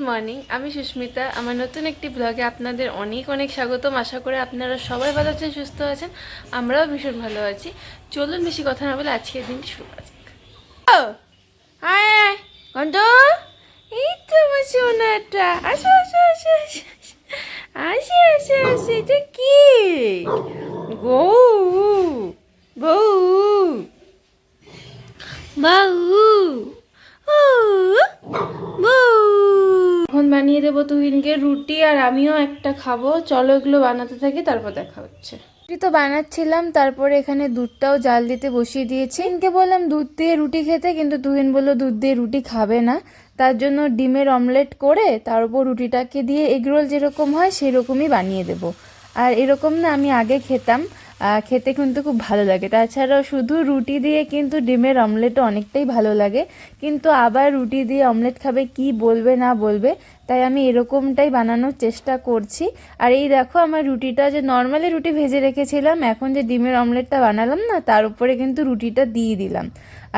Morning আমি সুস্মিতা। আমার নতুন একটি ব্লগে আপনাদের অনেক অনেক স্বাগতম। আশা করে আপনারা সবাই ভালো আছেন, সুস্থ আছেন। আমরাও ভীষণ ভালো আছি। চলুন বেশি কথা না বলে আজকের দিন শুরু কন্ত এই তো কি? বউ বউ ও বউ এখন বানিয়ে দেবো তুহিনকে, রুটি আর আমিও একটা খাব। চলো এগুলো বানাতে থাকি, তারপর দেখা হচ্ছে। রুটি তো বানাচ্ছিলাম, তারপরে এখানে দুধটাও জাল দিতে বসিয়ে দিয়েছি। ইনকে বললাম দুধ দিয়ে রুটি খেতে, কিন্তু তুহিন বলল দুধ দিয়ে রুটি খাবে না। তার জন্য ডিমের অমলেট করে তার উপর রুটিটাকে দিয়ে এগরোল যেরকম হয়, সেরকমই বানিয়ে দেবো। আর এরকম না, আমি আগে খেতাম। খেতে কিন্তু খুব ভালো লাগে। তাছাড়াও শুধু রুটি দিয়ে কিন্তু ডিমের অমলেটও অনেকটাই ভালো লাগে। কিন্তু আবার রুটি দিয়ে অমলেট খাবে, কি বলবে না বলবে তাই আমি এরকমটাই বানানোর চেষ্টা করছি। আর এই দেখো, আমার রুটিটা যে নর্মালি রুটি ভেজে রেখেছিলাম, এখন যে ডিমের অমলেটটা বানালাম না, তার উপরে কিন্তু রুটিটা দিয়ে দিলাম।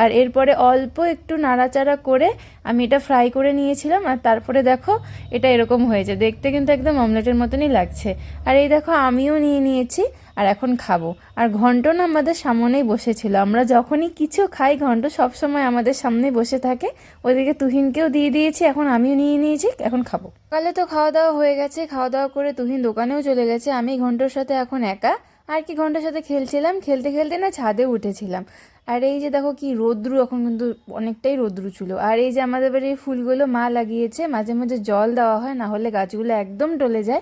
আর এরপরে অল্প একটু নাড়াচাড়া করে আমি এটা ফ্রাই করে নিয়েছিলাম, আর তারপরে দেখো এটা এরকম হয়েছে। দেখতে কিন্তু একদম অমলেটের মতনই লাগছে। আর এই দেখো আমিও নিয়ে নিয়েছি, আর এখন খাব। আর ঘন্ট না আমাদের সামনেই বসেছিল। আমরা যখনই কিছু খাই, ঘন্ট সবসময় আমাদের সামনেই বসে থাকে। ওইদিকে তুহিনকেও দিয়ে দিয়েছি, এখন আমিও নিয়ে নিয়েছি, এখন খাব। সকালে তো খাওয়া দাওয়া হয়ে গেছে। খাওয়া দাওয়া করে তুহিন দোকানেও চলে গেছে। আমি ঘণ্টার সাথে এখন একা। আর কি ঘণ্টার সাথে খেলছিলাম। খেলতে খেলতে না ছাদে উঠেছিলাম। আর এই যে দেখো কি রোদ্রু, এখন কিন্তু অনেকটাই রোদ্রু ছিল। আর এই যে আমাদের বাড়ির ফুলগুলো মা লাগিয়েছে, মাঝে মাঝে জল দেওয়া হয়, না হলে গাছগুলো একদম টলে যায়।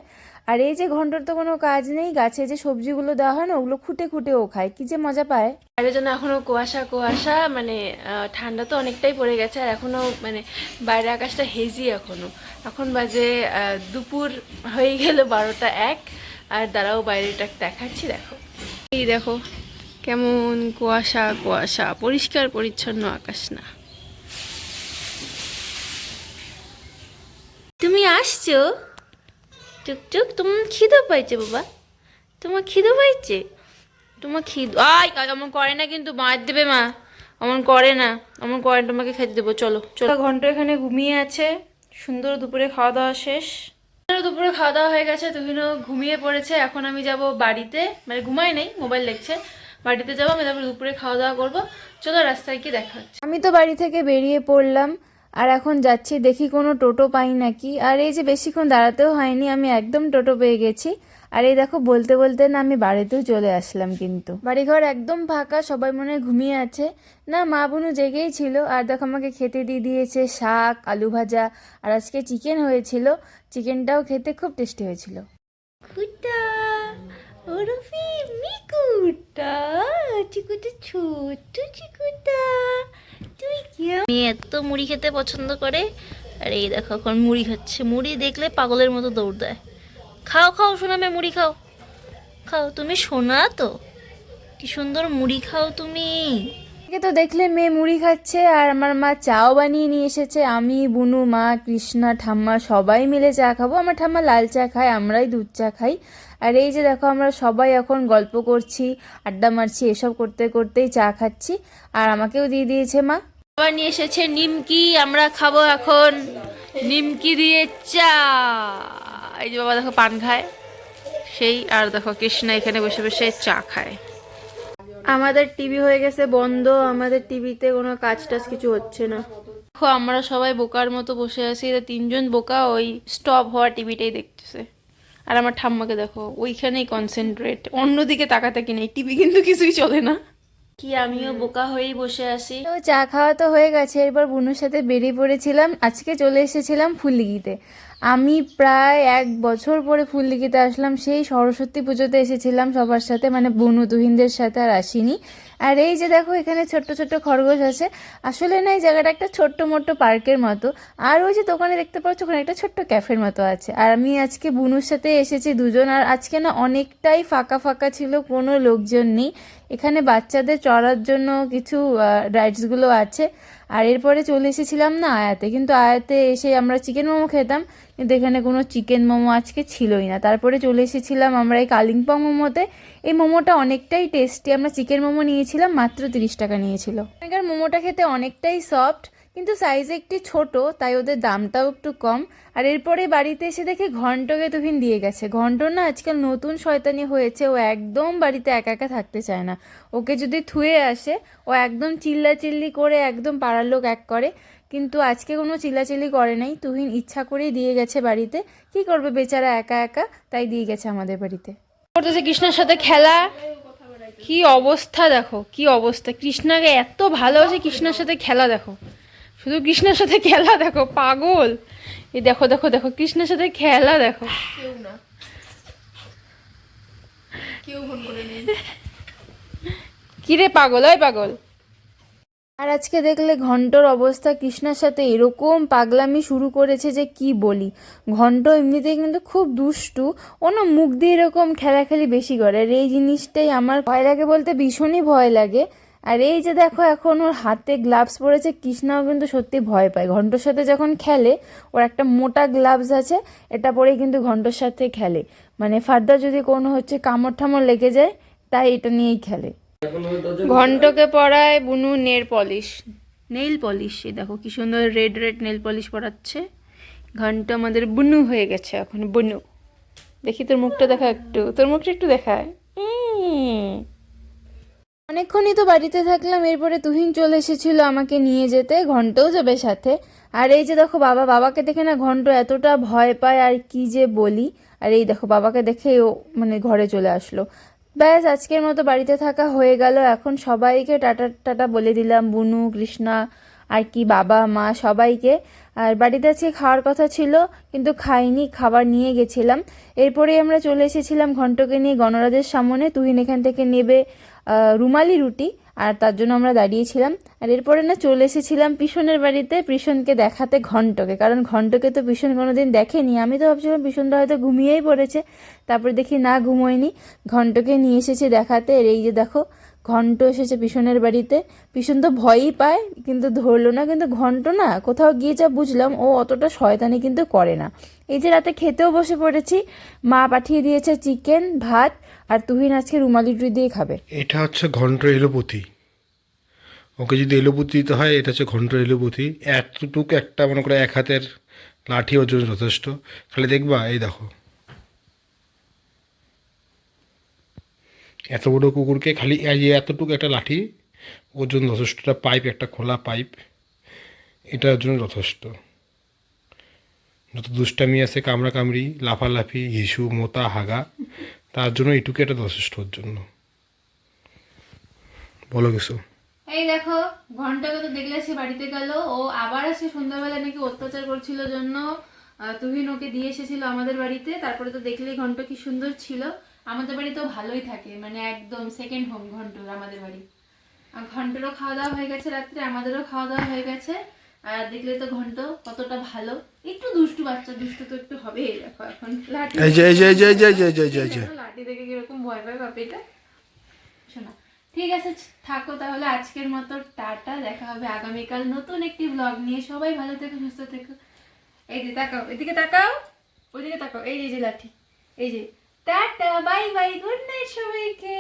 আর এই যে ঘণ্টার তো কোনো কাজ নেই গাছে যে সবজিগুলো দেওয়া হয় না ওগুলো খুঁটে খুঁটে ও খায়। কি যে মজা পায়। আর জন্য এখনও কুয়াশা কুয়াশা মানে ঠান্ডা তো অনেকটাই পড়ে গেছে আর এখনও মানে বাইরে আকাশটা হেজি এখনও। এখন বাজে দুপুর হয়ে গেল বারোটা এক আর দাঁড়াও বাইরেটা দেখাচ্ছি দেখো। এই দেখো কেমন কুয়াশা কুয়াশা পরিষ্কার পরিচ্ছন্ন আকাশ না। তুমি আসছো? টুকটুক তোমার খিদে পাইছে বাবা। তোমার খিদে পাইছে? তোমার খিদ আয় অমন করে না কিন্তু মার দেবে মা। অমন করে না অমন করে তোমাকে খেতে দেবো চলো চলো। ঘণ্টা এখানে ঘুমিয়ে আছে। সুন্দর দুপুরে খাওয়া দাওয়া শেষ। দুপুরে খাওয়া দাওয়া হয়ে গেছে তুহিনও ঘুমিয়ে পড়েছে। এখন আমি যাব বাড়িতে মানে ঘুমাই নেই মোবাইল দেখছে। বাড়িতে যাব আমি তারপর দুপুরে খাওয়া দাওয়া করব। চলো রাস্তায় কি দেখা হচ্ছে। আমি তো বাড়ি থেকে বেরিয়ে পড়লাম। আর এখন যাচ্ছি, দেখি কোনো টোটো পাই নাকি। আর এই যে বেশিক্ষণ দাঁড়াতেও হয়নি, আমি একদম টোটো পেয়ে গেছি। আর এই দেখো, বলতে বলতে না, আমি বাড়িতেও চলে আসলাম কিন্তু। বাড়িঘর একদম ফাঁকা, সবাই মনে ঘুমিয়ে আছে। না, মা বোনু জেগেই ছিল। আর দেখো, আমাকে খেতে দিয়ে দিয়েছে শাক, আলু ভাজা, আর আজকে চিকেন হয়েছিল। চিকেনটাও খেতে খুব টেস্টি হয়েছিল। চিকুটা, ছোট্ট চিকুটা। মেয়ে এত মুড়ি খেতে পছন্দ করে। আর এই দেখো এখন মুড়ি খাচ্ছে। মুড়ি দেখলে পাগলের মতো দৌড় দেয়। খাও খাও শোনা মে মুড়ি খাও। খাও, তুমি শোনা তো। কি সুন্দর মুড়ি খাও তুমি। তো দেখলে মেয়ে মুড়ি খাচ্ছে আর আমার মা চাও বানিয়ে নিয়ে এসেছে। আমি, বুনু, মা, কৃষ্ণা, ঠাম্মা সবাই মিলে চা খাব। আমার ঠাম্মা লাল চা খায়, আমরাই দুধ চা খাই। আর এই যে দেখো আমরা সবাই এখন গল্প করছি, আড্ডা মারছি, এসব করতে করতেই চা খাচ্ছি। আর আমাকেও দিয়ে দিয়েছে মা। আবার নিয়ে এসেছে নিমকি আমরা খাব এখন নিমকি দিয়ে চা। এই যে বাবা দেখো পান খায় সেই আর দেখো কৃষ্ণা এখানে বসে বসে চা খায়। আমাদের টিভি হয়ে গেছে বন্ধ আমাদের টিভিতে কোনো কাজ টাজ কিছু হচ্ছে না। দেখো আমরা সবাই বোকার মতো বসে আছি এরা তিনজন বোকা ওই স্টপ হওয়া টিভিটাই দেখতেছে। আর আমার ঠাম্মাকে দেখো ওইখানেই কনসেন্ট্রেট অন্যদিকে তাকাতাকি নেই টিভি কিন্তু কিছুই চলে না। কি আমিও বোকা হয়েই বসে আছি। তো চা খাওয়া তো হয়ে গেছে এরপর বুনুর সাথে বেরিয়ে পড়েছিলাম। আজকে চলে এসেছিলাম ফুলদিঘিতে আমি প্রায় এক বছর পরে ফুলদিঘিতে আসলাম সেই সরস্বতী পুজোতে এসেছিলাম সবার সাথে মানে বনু তুহিনদের সাথে আর আসিনি আর এই যে দেখো এখানে ছোট্ট ছোট্ট খরগোশ আছে। আসলে না এই জায়গাটা একটা ছোট্ট মোট্ট পার্কের মতো। আর ওই যে দোকানে দেখতে পাচ্ছ ওখানে একটা ছোট্ট ক্যাফের মতো আছে। আর আমি আজকে বুনুর সাথে এসেছি দুজন আর আজকে না অনেকটাই ফাঁকা ফাঁকা ছিল কোনো লোকজন নেই। এখানে বাচ্চাদের চড়ার জন্য কিছু রাইডসগুলো আছে। আর এরপরে চলে এসেছিলাম না আয়াতে। কিন্তু আয়াতে এসে আমরা চিকেন মোমো খেতাম, কিন্তু এখানে কোনো চিকেন মোমো আজকে ছিলই না। তারপরে চলে এসেছিলাম আমরা এই কালিম্পং মোমোতে। এই মোমোটা অনেকটাই টেস্টি আমরা চিকেন মোমো নিয়েছিলাম, মাত্র তিরিশ টাকা নিয়েছিল। এখানকার মোমোটা খেতে অনেকটাই সফট কিন্তু সাইজ একটু ছোট, তাই ওদের দামটাও একটু কম। আর এরপরে বাড়িতে এসে দেখে ঘন্টকে তুহিন দিয়ে গেছে। ঘন্ট না আজকাল নতুন শয়তানি হয়েছে, ও একদম বাড়িতে একা একা থাকতে চায় না। ওকে যদি থুয়ে আসে, ও একদম চিল্লাচিল্লি করে একদম পাড়ার লোক এক করে। কিন্তু আজকে কোনো চিল্লাচিল্লি করে নাই। তুহিন ইচ্ছা করেই দিয়ে গেছে বাড়িতে। কি করবে বেচারা একা একা? তাই দিয়ে গেছে আমাদের বাড়িতে। করতেছে কৃষ্ণার সাথে খেলা। কি অবস্থা দেখো, কি অবস্থা। কৃষ্ণাকে এত ভালোবাসে কৃষ্ণার সাথে খেলা দেখো। শুধু কৃষ্ণের সাথে খেলা দেখো পাগল। এই দেখো দেখো দেখো কৃষ্ণের সাথে খেলা দেখো। কেউ না। কেউ ফোন করে নেই। কিরে পাগল ওই পাগল? আর আজকে দেখলে ঘন্টর অবস্থা কৃষ্ণার সাথে এরকম পাগলামি শুরু করেছে যে কি বলি। ঘন্ট এমনিতেই কিন্তু খুব দুষ্টু ও না মুখ দিয়ে এরকম খেলাখেলি বেশি করে। আর এই জিনিসটাই আমার ভয় লাগে বলতে ভীষণই ভয় লাগে। আর এই যে দেখো, এখন ওর হাতে গ্লাভস পরেছে। কৃষ্ণাও কিন্তু সত্যি ভয় পায়। ঘন্টর সাথে যখন খেলে, ওর একটা মোটা গ্লাভস আছে, এটা পরেই কিন্তু ঘন্টর সাথে খেলে। মানে ফার্দার যদি কোনো হচ্ছে কামড় ঠামড় লেগে যায়, তাই এটা নিয়েই খেলে। ঘন্টকে পরায় বুনু নেল পলিশ। নেল পলিশ দেখো কি সুন্দর রেড রেড নেল পলিশ পরাচ্ছে। ঘন্ট আমাদের বুনু হয়ে গেছে এখন, বুনু। দেখি তোর মুখটা দেখা একটু। তোর মুখটা একটু দেখায়। অনেকক্ষণই তো বাড়িতে থাকলাম, এরপরে তুহিন চলে এসেছিল আমাকে নিয়ে যেতে, ঘন্টও যাবে সাথে। আর এই যে দেখো বাবা, বাবাকে দেখে না ঘন্ট এতটা ভয় পায়, আর কি যে বলি। আর এই দেখো বাবাকে দেখে ও মানে ঘরে চলে আসলো। ব্যাস, আজকের মতো বাড়িতে থাকা হয়ে গেল। এখন সবাইকে টাটা টাটা বলে দিলাম, বুনু, কৃষ্ণা, আর কি বাবা, মা সবাইকে। আর বাড়িতে আজকে খাওয়ার কথা ছিল, কিন্তু খাইনি, খাবার নিয়ে গেছিলাম। এরপরে আমরা চলে এসেছিলাম ঘন্টকে নিয়ে গণরাজের সামনে। তুহিন এখান থেকে নেবে রুমালি রুটি, আর তার জন্য আমরা দাঁড়িয়েছিলাম। আর এরপরে না চলে এসেছিলাম পিছনের বাড়িতে পিছনকে দেখাতে ঘন্টকে। কারণ ঘন্টকে তো পিছন কোনোদিন দেখেনি। আমি তো ভাবছিলাম পিছনটা হয়তো ঘুমিয়েই পড়েছে। তারপরে দেখি না ঘুমোয়নি। ঘন্টকে নিয়ে এসেছে দেখাতে। আর এই যে দেখো ঘন্ট এসেছে পিছনের বাড়িতে। পিছন তো ভয়ই পায়, কিন্তু ধরলো না, কিন্তু ঘন্ট না, কোথাও গিয়ে যা বুঝলাম ও অতটা শয়তানি কিন্তু করে না। এই যে রাতে খেতেও বসে পড়েছি, মা পাঠিয়ে দিয়েছে চিকেন, ভাত, আর তুহিন আজকে রুমালি রুটি দিয়ে খাবে। এটা হচ্ছে ঘন্ট এলোপতি। ওকে যদি এলোপতি দিতে হয়, এটা হচ্ছে ঘন্ট এলোপতি। এতটুক একটা মনে করে এক হাতের লাঠি ওর জন্য যথেষ্ট। খালি দেখবা, এই দেখো। এত বড় কুকুরকে খালি এই এতটুকু একটা লাঠি, ওর জন্য যথেষ্ট। একটা পাইপ, একটা খোলা পাইপ, এটার জন্য যথেষ্ট। যত দুষ্টামি আছে কামড়া কামড়ি লাফালাফি, হিসু, মোতা, হাগা, তার জন্য এটুকু এটা যথেষ্ট ওর জন্য। বলো কিছু? এই দেখো ঘন্টাকে তো দেখলে সে বাড়িতে গেল, ও আবার সে সন্ধ্যাবেলা নাকি অত্যাচার করছিল জন্য। তুহিন ওকে দিয়ে এসেছিল আমাদের বাড়িতে, তারপরে তো দেখলেই ঘণ্টা কি সুন্দর ছিল। আমাদের বাড়ি তো ভালোই থাকে মানে একদম সেকেন্ড হোম ঘন্টর আমাদের বাড়ি। আর ঘন্টেরও খাওয়া দাওয়া হয়ে গেছে রাত্রে আমাদেরও খাওয়া দাওয়া হয়ে গেছে। আর দেখলে তো ঘন্ট কতটা ভালো। একটু দুষ্টু বাচ্চা দুষ্টু তো একটু হবে লাঠি দেখে কীরকম ভয় পায় বাপিটা শোনা ঠিক আছে থাকো তাহলে আজকের মতো টাটা দেখা হবে আগামীকাল নতুন একটি ব্লগ নিয়ে। সবাই ভালো থেকো সুস্থ থেকো। এই যে তাকাও এদিকে তাকাও ওইদিকে তাকাও। এই যে লাঠি এই যে। Tata bye bye good night সবাইকে